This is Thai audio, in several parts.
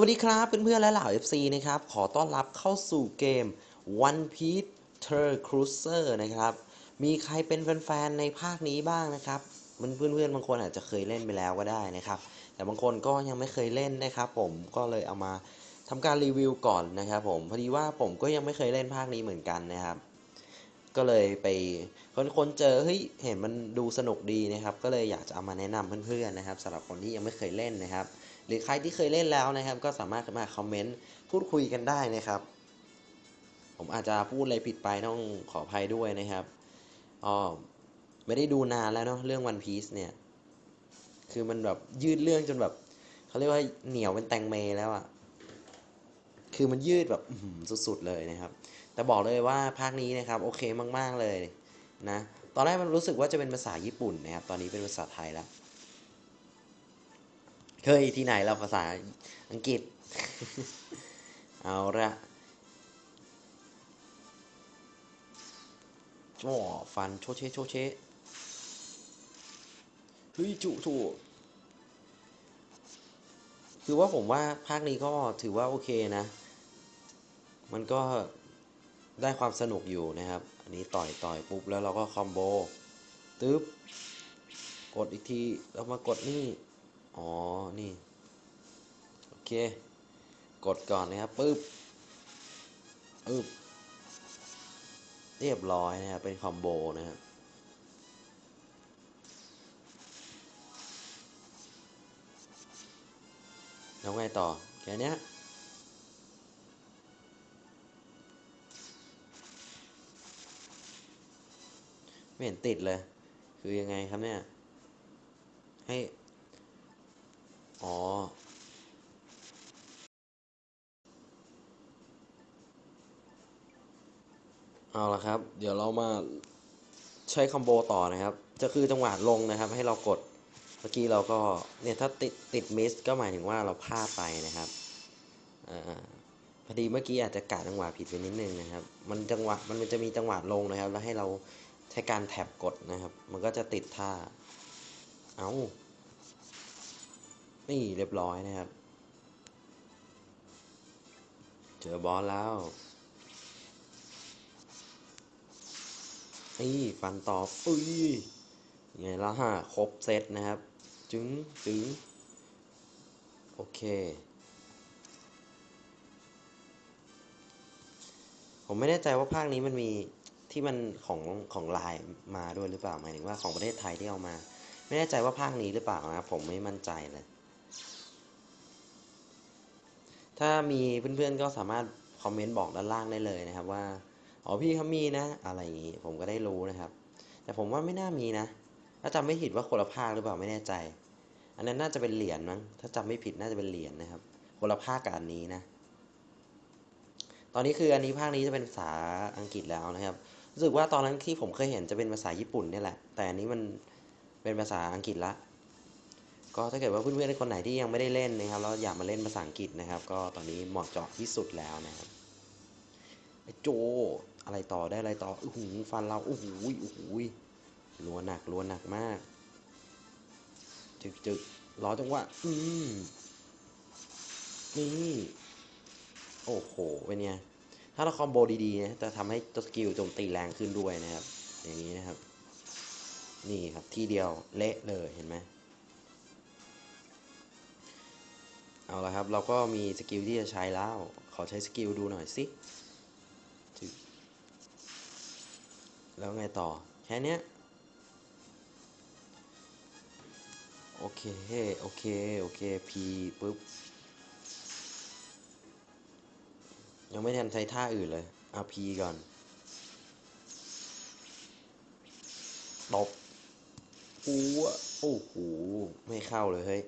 วัสดีครับเพื่อนๆและเหล่า FC นะครับ ขอต้อนรับเข้าสู่เกม One Piece t e r Cruiser นะครับ มีใครเป็นแฟนๆในภาคนี้บ้างนะครับ มันเพื่อนๆบางคนอาจจะเคยเล่นไปแล้วก็ได้นะครับ แต่บางคนก็ยังไม่เคยเล่นนะครับผมก็เลยเอามาทำการรีวิวก่อนนะครับผมพอดีว่าผมก็ยังไม่เคยเล่นภาคนี้เหมือนกันนะครับ ก็เลยไปคนคนเจอเฮ้ยเห็นมันดูสนุกดีนะครับ ก็เลยอยากจะเอามาแนะนำเพื่อนๆนะครับสำหรับคนที่ยังไม่เคยเล่นนะครับ หรือใครที่เคยเล่นแล้วนะครับ ก็สามารถมาคอมเมนต์พูดคุยกันได้นะครับ ผมอาจจะพูดอะไรผิดไปต้องขออภัยด้วยนะครับอ๋อไม่ได้ดูนานแล้วเนาะเรื่อง One Piece เนี่ย คือมันแบบยืดเรื่องจนแบบเขาเรียกว่าเหนียวเป็นแตงเมแล้วอะ่ะคือมันยืดแบบสุดๆเลยนะครับ แต่บอกเลยว่าภาคนี้นะครับ โอเคมาก ๆเลยนะ ตอนแรกมันรู้สึกว่าจะเป็นภาษาญี่ปุ่นนะครับ ตอนนี้เป็นภาษาไทยแล้ว เคยที่ไหนเราภาษาอังกฤษ เอาละจ่อฟันโชเชโชเชเฮ้ยจุถูกคือว่าผมว่าภาคนี้ก็ถือว่าโอเคนะ มันก็ได้ความสนุกอยู่นะครับ อันนี้ต่อยต่อยปุ๊บแล้วเราก็คอมโบตึ๊บ กดอีกที แล้วมากดนี่ อ๋อ นี่ โอเค กดก่อนนะครับปึ๊บปึ๊บ เรียบร้อยนะครับ เป็นคอมโบนะครับแล้วไงต่อ แค่นี้ไม่เห็นติดเลย คือยังไงครับเนี่ย ให้ อ๋อ เอาละครับ เดี๋ยวเรามาใช้คอมโบต่อนะครับ จะคือจังหวะลงนะครับ ให้เรากด เมื่อกี้เราก็เนี่ยถ้าติดติดมิสก็หมายถึงว่าเราพลาดไปนะครับอพอดีเมื่อกี้อาจจะกะจังหวะผิดไปนิดนึงนะครับ มันจังหวะมันจะมีจังหวะลงนะครับ แล้วให้เราใช้การแท็บกดนะครับ มันก็จะติดท่า เอา นี่เรียบร้อยนะครับ เจอบอสแล้ว นี่ฟันตอบอุ้ยไงล่ะฮะครบเซตนะครับ จึงจึงโอเค ผมไม่แน่ใจว่าภาคนี้มันมีที่มันของของลายมาด้วยหรือเปล่าหมายถึงว่าของประเทศไทยที่เอามา ไม่แน่ใจว่าภาคนี้หรือเปล่านะครับผมไม่มั่นใจเลย ถ้ามีเพื่อนๆก็สามารถคอมเมนต์บอกด้านล่างได้เลยนะครับว่าอ๋อพี่เขามีนะ อะไรอย่างนี้ผมก็ได้รู้นะครับ แต่ผมว่าไม่น่ามีนะถ้าจำไม่ผิดว่าคนละภาคหรือเปล่าไม่แน่ใจ อันนั้นน่าจะเป็นเหรียญมั้งถ้าจำไม่ผิดน่าจะเป็นเหรียญนะครับคนละภาคกับอันนี้นะ ตอนนี้คืออันนี้ภาคนี้จะเป็นภาษาอังกฤษแล้วนะครับรู้สึกว่าตอนนั้นที่ผมเคยเห็นจะเป็นภาษาญี่ปุ่นนี่แหละ แต่อันนี้มันเป็นภาษาอังกฤษละ ก็ถ้าเกิดว่าเพื่อนๆคนไหนที่ยังไม่ได้เล่นนะครับแล้วอยากมาเล่นภาษาอังกฤษนะครับ ก็ตอนนี้เหมาะเจาะที่สุดแล้วนะครับโจอะไรต่อได้อะไรต่ออู้หูฟันเราอู้หูอู้หูรัวหนักรัวหนักมากจึกจึกรอจังหวะอืมนี่โอ้โหเป็นไงถ้าเราคอมโบดีๆนะจะทำให้ตัวสกิลโจมตีแรงขึ้นด้วยนะครับ อย่างนี้นะครับ นี่ครับทีเดียวเละเลยเห็นไหม เอาละครับ เราก็มีสกิลที่จะใช้แล้ว ขอใช้สกิลดูหน่อยสิ แล้วไงต่อ แค่นี้โอเค โอเค โอเค P ปุ๊บ ยังไม่ทันใช้ท่าอื่นเลย เอา P ก่อน ตบปูโอ้โห ไม่เข้าเลยเฮ้ย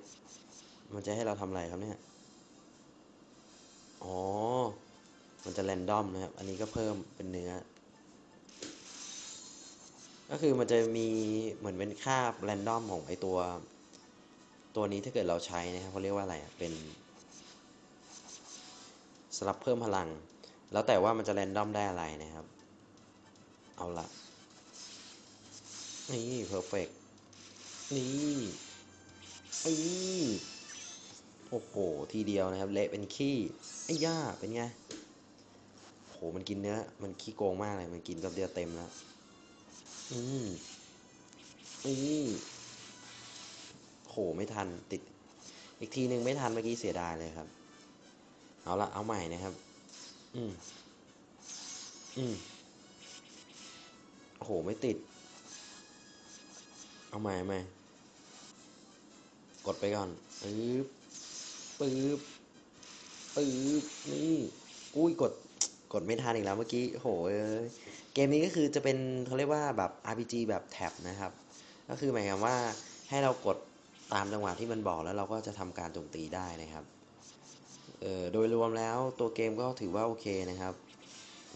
มันจะให้เราทำอะไรครับเนี่ย อ๋อ มันจะแรนดอมนะครับ อันนี้ก็เพิ่มเป็นเนื้อ ก็คือมันจะมีเหมือนเป็นค่าแรนดอมของไอตัว ตัวนี้ถ้าเกิดเราใช้นะครับเขาเรียกว่าอะไรอะเป็นสลับเพิ่มพลัง แล้วแต่ว่ามันจะแรนดอมได้อะไรนะครับ เอาละนี่เพอร์เฟกนี่นี่ โอ้โห ทีเดียวนะครับเละเป็นขี้ไอ้ย่าเป็นไงโหมันกินเนื้อมันขี้โกงมากเลยมันกินกับเดียวเต็มแล้วอืมอืมโหไม่ทันติด อีกทีหนึ่งไม่ทันเมื่อกี้เสียดายเลยครับ เอาละเอาใหม่นะครับ อืมอืมโอ้โหไม่ติด เอาใหม่ใหม่กดไปก่อนปึ๊บ ปึ๊บปึ๊บนี่อุ้ยกดกดไม่ทันอีกแล้วเมื่อกี้โหเอ้ยเกมนี้ก็คือจะเป็นเขาเรียกว่าแบบ RPG แบบแท็บนะครับ ก็คือหมายความว่าให้เรากดตามจังหวะที่มันบอกแล้วเราก็จะทำการโจมตีได้นะครับเออโดยรวมแล้วตัวเกมก็ถือว่าโอเคนะครับ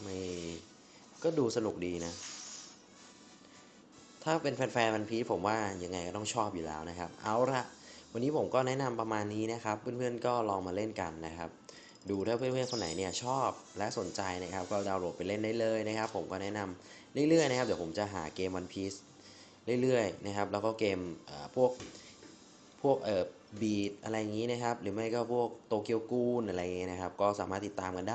ไม่ก็ดูสนุกดีนะ ถ้าเป็นแฟนๆวันพีชผมว่ายังไงก็ต้องชอบอยู่แล้วนะครับ เอาละ วันนี้ผมก็แนะนำประมาณนี้นะครับ เพื่อนๆก็ลองมาเล่นกันนะครับ ดูถ้าเพื่อนๆคนไหนเนี่ยชอบและสนใจนะครับ ก็ดาวน์โหลดไปเล่นได้เลยนะครับ ผมก็แนะนำเรื่อยๆนะครับ เดี๋ยวผมจะหาเกม One Piece เรื่อยๆนะครับ แล้วก็เกมเพวกพวกเอ่อบีดอะไรอย่างนี้นะครับ หรือไม่ก็พวกโตเกียวกูนอะไรอย่างนี้นะครับ ก็สามารถติดตามกันได้